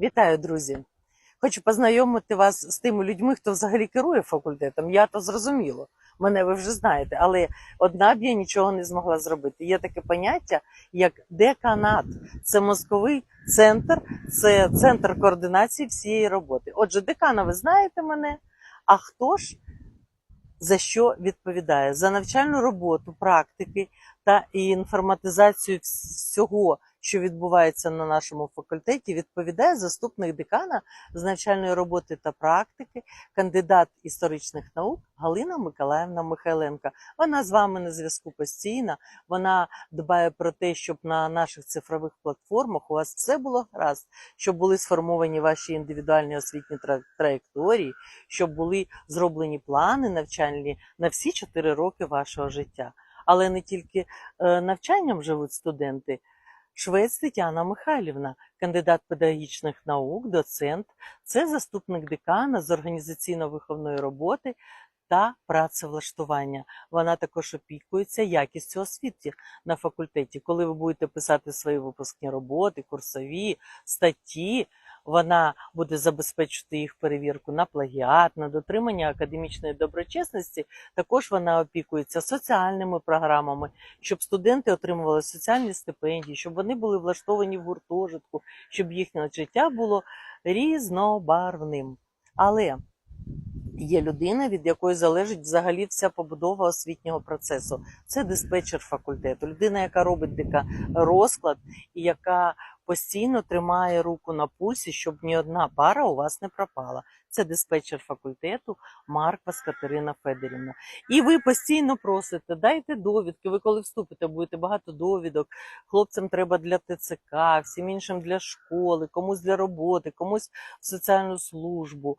Вітаю, друзі! Хочу познайомити вас з тими людьми, хто взагалі керує факультетом. Я то зрозуміло. Мене ви вже знаєте, але одна б я нічого не змогла зробити. Є таке поняття, як деканат. Це мозковий центр, це центр координації всієї роботи. Отже, декана, ви знаєте мене. А хто ж за що відповідає? За навчальну роботу, практики та інформатизацію всього, що відбувається на нашому факультеті, відповідає заступник декана з навчальної роботи та практики, кандидат історичних наук Галина Миколаївна Михайленка. Вона з вами на зв'язку постійно. Вона дбає про те, щоб на наших цифрових платформах у вас все було гаразд, щоб були сформовані ваші індивідуальні освітні тра- траєкторії, щоб були зроблені плани навчальні на всі 4 роки вашого життя. Але не тільки е, навчанням живуть студенти. Швець Тетяна Михайлівна, кандидат педагогічних наук, доцент, це заступник декана з організаційно-виховної роботи та працевлаштування. Вона також опікується якістю освіти на факультеті. Коли ви будете писати свої випускні роботи, курсові, статті, вона буде забезпечувати їх перевірку на плагіат, на дотримання академічної доброчесності. Також вона опікується соціальними програмами, щоб студенти отримували соціальні стипендії, щоб вони були влаштовані в гуртожитку, щоб їхнє життя було різнобарвним. Але є людина, від якої залежить взагалі вся побудова освітнього процесу. Це диспетчер факультету, людина, яка робить дека розклад і яка постійно тримає руку на пульсі, щоб ні одна пара у вас не пропала. Це диспетчер факультету Марквас Катерина Федорівна. І ви постійно просите, дайте довідки. Ви коли вступите, будете багато довідок. Хлопцям треба для ТЦК, всім іншим для школи, комусь для роботи, комусь в соціальну службу.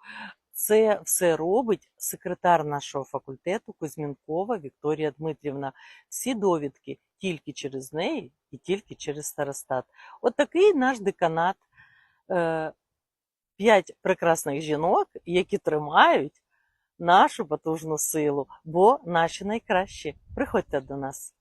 Це все робить секретар нашого факультету Кузьмінкова Вікторія Дмитрівна. Всі довідки тільки через неї і тільки через старостат. От такий наш деканат. Е, П'ять прекрасних жінок, які тримають нашу потужну силу, бо наші найкращі. Приходьте до нас.